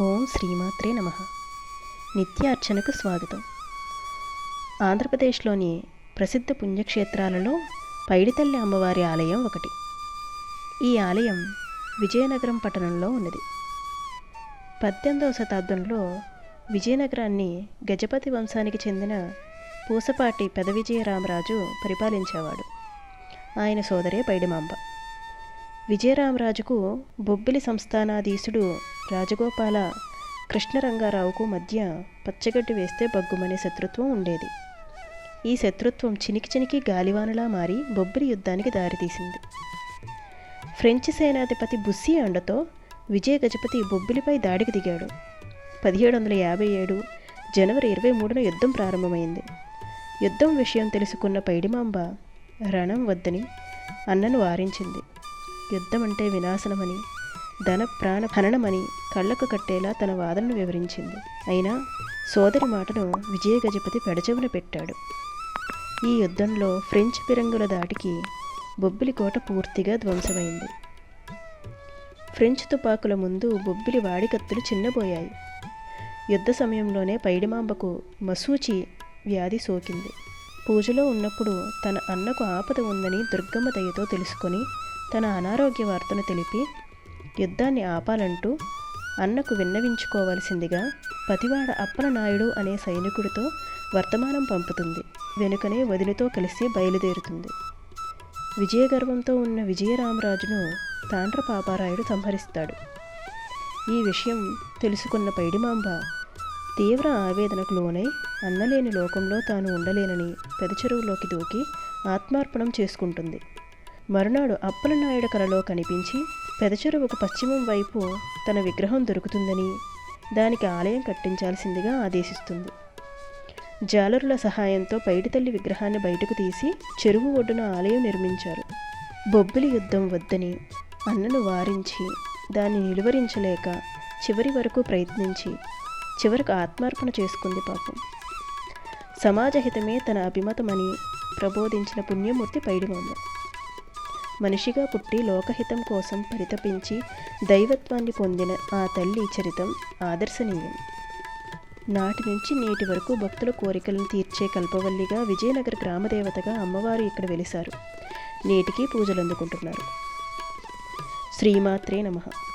ఓం శ్రీమాత్రే నమ. నిత్యార్చనకు స్వాగతం. ఆంధ్రప్రదేశ్లోని ప్రసిద్ధ పుణ్యక్షేత్రాలలో పైడితల్లి అమ్మవారి ఆలయం ఒకటి. ఈ ఆలయం విజయనగరం పట్టణంలో ఉన్నది. పద్దెనిమిదవ శతాబ్దంలో విజయనగరాన్ని గజపతి వంశానికి చెందిన పూసపాటి పెద విజయరామరాజు పరిపాలించేవాడు. ఆయన సోదరే పైడిమాంబ. విజయరామరాజుకు బొబ్బిలి సంస్థానాధీశుడు రాజగోపాల కృష్ణరంగారావుకు మధ్య పచ్చగడ్డి వేస్తే బగ్గుమనే శత్రుత్వం ఉండేది. ఈ శత్రుత్వం చినికి చినికి గాలివానలా మారి బొబ్బిలి యుద్ధానికి దారితీసింది. ఫ్రెంచి సేనాధిపతి బుస్సీ అండతో విజయ గజపతి బొబ్బిలిపై దాడికి దిగాడు. పదిహేడు వందల యాభై ఏడు జనవరి ఇరవై మూడున యుద్ధం ప్రారంభమైంది. యుద్ధం విషయం తెలుసుకున్న పైడిమాంబ రణం వద్దని అన్నను వారించింది. యుద్ధం అంటే వినాశనమని ధన ప్రాణ హననమని కళ్ళకు కట్టేలా తన వాదనను వివరించింది. అయినా సోదరి మాటను విజయ గజపతి పెడచెవున పెట్టాడు. ఈ యుద్ధంలో ఫ్రెంచ్ పిరంగుల దాటికి బొబ్బిలి కోట పూర్తిగా ధ్వంసమైంది. ఫ్రెంచ్ తుపాకుల ముందు బొబ్బిలి వాడికత్తులు చిన్నబోయాయి. యుద్ధ సమయంలోనే పైడిమాంబకు మసూచి వ్యాధి సోకింది. పూజలో ఉన్నప్పుడు తన అన్నకు ఆపద ఉందని దుర్గమ్మ దయతో తెలుసుకొని తన అనారోగ్య వార్తను తెలిపి యుద్ధాన్ని ఆపాలంటూ అన్నకు విన్నవించుకోవలసిందిగా పతివాడ అప్పలనాయుడు అనే సైనికుడితో వర్తమానం పంపుతుంది. వెనుకనే వదిలితో కలిసి బయలుదేరుతుంది. విజయగర్వంతో ఉన్న విజయరామరాజును తాండ్ర పాపారాయుడు సంహరిస్తాడు. ఈ విషయం తెలుసుకున్న పైడిమాంబ తీవ్ర ఆవేదనకు లోనై అన్నలేని లోకంలో తాను ఉండలేనని పెదచెరువులోకి దూకి ఆత్మార్పణం చేసుకుంటుంది. మరునాడు అప్పలనాయుడు కలలో కనిపించి పెదచెరువుకు పశ్చిమం వైపు తన విగ్రహం దొరుకుతుందని దానికి ఆలయం కట్టించాల్సిందిగా ఆదేశిస్తుంది. జాలరుల సహాయంతో పైడితల్లి విగ్రహాన్ని బయటకు తీసి చెరువు ఒడ్డున ఆలయం నిర్మించారు. బొబ్బిలి యుద్ధం వద్దని అన్నను వారించి దాన్ని నిలువరించలేక చివరి వరకు ప్రయత్నించి చివరకు ఆత్మార్పణ చేసుకుంది పాపం. సమాజహితమే తన అభిమతమని ప్రబోధించిన పుణ్యమూర్తి పైడిమామ. మనిషిగా పుట్టి లోకహితం కోసం పరితపించి దైవత్వాన్ని పొందిన ఆ తల్లి చరితం ఆదర్శనీయం. నాటి నుంచి నేటి వరకు భక్తుల కోరికలను తీర్చే కల్పవల్లిగా విజయనగర గ్రామదేవతగా అమ్మవారు ఇక్కడ వెలిశారు. నేటికి పూజలు అందుకుంటున్నారు శ్రీమాత్రే నమః.